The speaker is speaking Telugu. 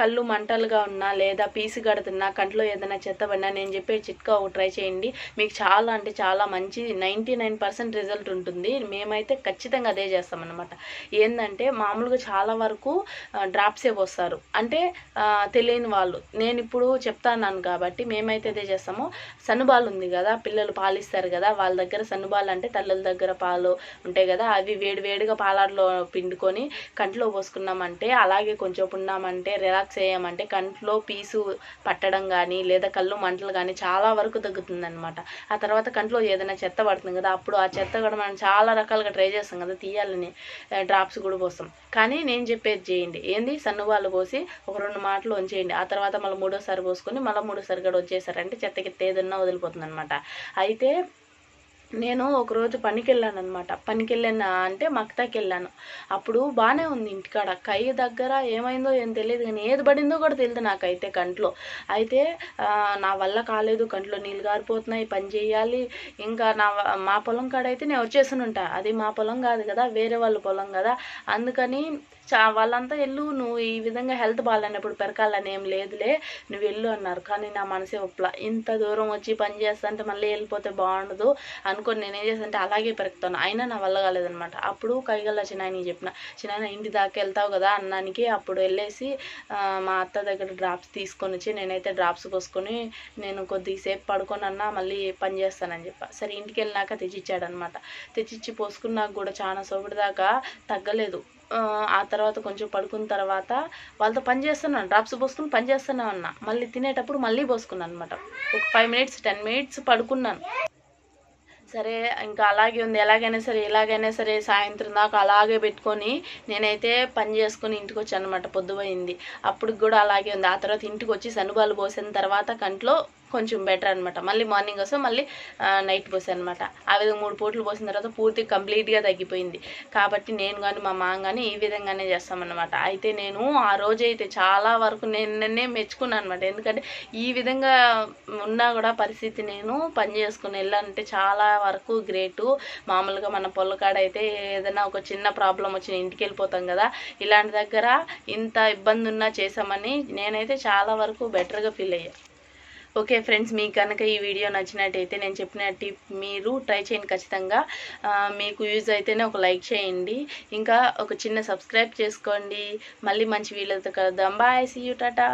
కళ్ళు మంటలుగా ఉన్నా లేదా పీసు కడుతున్నా కంట్లో ఏదైనా చెత్త పడినా నేను చెప్పే చిట్కా ఒక ట్రై చేయండి. మీకు చాలా అంటే చాలా మంచి నైంటీ నైన్ పర్సెంట్ రిజల్ట్ ఉంటుంది. మేమైతే ఖచ్చితంగా అదే చేస్తామన్నమాట. ఏంటంటే మామూలుగా చాలా వరకు డ్రాప్సే పోస్తారు. అంటే తెలియని వాళ్ళు. నేను ఇప్పుడు చెప్తాను కాబట్టి మేమైతే అదే చేస్తామో. సన్నుబాల్ ఉంది కదా పిల్లలు పాలిస్తారు కదా వాళ్ళ దగ్గర సన్నుబాల్ అంటే తల్లుల దగ్గర పాలు ఉంటాయి కదా అవి వేడి వేడిగా పిండుకొని కంట్లో పోసుకున్నామంటే అలాగే కొంచెం ఉన్నామంటే రిలాక్స్ అయ్యామంటే కంట్లో పీసు పట్టడం కానీ లేదా కళ్ళు మంటలు కానీ చాలా వరకు తగ్గుతుందనమాట ఆ తర్వాత కంట్లో ఏదైనా చెత్త పడుతుంది కదా అప్పుడు ఆ చెత్త కూడా మనం చాలా రకాలుగా ట్రై చేస్తాం కదా తీయాలని డ్రాప్స్ కూడా పోస్తాం. కానీ నేను చెప్పేది చేయండి. ఏంది? సన్నువాళ్ళు పోసి ఒక రెండు మాటలు ఉంచేయండి. ఆ తర్వాత మళ్ళీ మూడోసారి పోసుకొని మళ్ళీ మూడోసారి కూడా వచ్చేసారంటే చెత్త గిత్త ఏదన్నా వదిలిపోతుంది అనమాట అయితే నేను ఒకరోజు పనికి వెళ్ళాను అనమాట పనికి వెళ్ళాను అంటే మక్తాకి వెళ్ళాను అప్పుడు బాగానే ఉంది ఇంటికాడ. కై దగ్గర ఏమైందో ఏం తెలియదు కానీ ఏది పడిందో కూడా తెలియదు నాకైతే కంట్లో. అయితే నా వల్ల కాలేదు కంట్లో నీళ్ళు గారిపోతున్నాయి పని చేయాలి. ఇంకా నా మా పొలం కాడ అయితే నేను వచ్చేసి ఉంటా అది మా పొలం కాదు కదా వేరే వాళ్ళ పొలం కదా. అందుకని చా వాళ్ళంతా వెళ్ళు నువ్వు ఈ విధంగా హెల్త్ బాగాలేనప్పుడు పెరకాలని ఏం లేదులే నువ్వు వెళ్ళు అన్నారు. కానీ నా మనసే ఒప్పుల. ఇంత దూరం వచ్చి పని చేస్తుంటే మళ్ళీ వెళ్ళిపోతే బాగుండదు అనుకొని నేను ఏం చేస్తానంటే అలాగే పెరుగుతాను అయినా నా వల్ల కాలేదనమాట అప్పుడు కైగల్ల చిన్నాయనకి చెప్పిన చిన్నాయన ఇంటి దాకా వెళ్తావు కదా అన్నానికి అప్పుడు వెళ్ళేసి మా అత్త దగ్గర డ్రాప్స్ తీసుకొని వచ్చి నేనైతే డ్రాప్స్ పోసుకొని నేను కొద్దిసేపు పడుకొని అన్నా మళ్ళీ పని చేస్తానని చెప్పా. సరే ఇంటికి వెళ్ళినాక తెచ్చిచ్చాడనమాట తెచ్చిచ్చి పోసుకున్నాక కూడా చాలా సోపటి దాకా తగ్గలేదు. ఆ, ఆ తర్వాత కొంచెం పడుకున్న తర్వాత వాళ్ళతో పని చేస్తున్నాను. డ్రాప్స్ పోసుకుని పని చేస్తూనే ఉన్నా మళ్ళీ తినేటప్పుడు మళ్ళీ పోసుకున్నాను అనమాట ఒక ఫైవ్ మినిట్స్ టెన్ మినిట్స్ పడుకున్నాను. సరే ఇంకా అలాగే ఉంది. ఎలాగైనా సరే ఎలాగైనా సరే సాయంత్రం దాకా అలాగే పెట్టుకొని నేనైతే పని చేసుకొని ఇంటికి వచ్చాను అనమాట పొద్దుపోయింది. అప్పుడు కూడా అలాగే ఉంది. ఆ తర్వాత ఇంటికి వచ్చి సనుబాలు పోసిన తర్వాత కంట్లో కొంచెం బెటర్ అనమాట మళ్ళీ మార్నింగ్ వస్తే మళ్ళీ నైట్ పోసాను అనమాట ఆ విధంగా మూడు పూటలు పోసిన తర్వాత పూర్తి కంప్లీట్గా తగ్గిపోయింది. కాబట్టి నేను కానీ మా మామ కానీ ఈ విధంగానే చేస్తామన్నమాట. అయితే నేను ఆ రోజు అయితే చాలా వరకు నేను నిన్నే మెచ్చుకున్నాను అనమాట ఎందుకంటే ఈ విధంగా ఉన్నా కూడా పరిస్థితి నేను పని చేసుకుని వెళ్ళాలంటే చాలా వరకు గ్రేటు మామూలుగా మన పొలకాడ అయితే ఏదైనా ఒక చిన్న ప్రాబ్లం వచ్చిన ఇంటికి వెళ్ళిపోతాం కదా. ఇలాంటి దగ్గర ఇంత ఇబ్బంది ఉన్నా చేసామని నేనైతే చాలా వరకు బెటర్గా ఫీల్ అయ్యా. ఓకే ఫ్రెండ్స్ మీకు కనుక ఈ వీడియో నచ్చినట్టయితే నేను చెప్పిన టిప్ మీరు ట్రై చేయండి ఖచ్చితంగా. మీకు యూజ్ అయితేనే ఒక లైక్ చేయండి. ఇంకా ఒక చిన్న సబ్స్క్రైబ్ చేసుకోండి. మళ్ళీ మంచి వీళ్ళతో కలుద్దాం. Bye see you tata.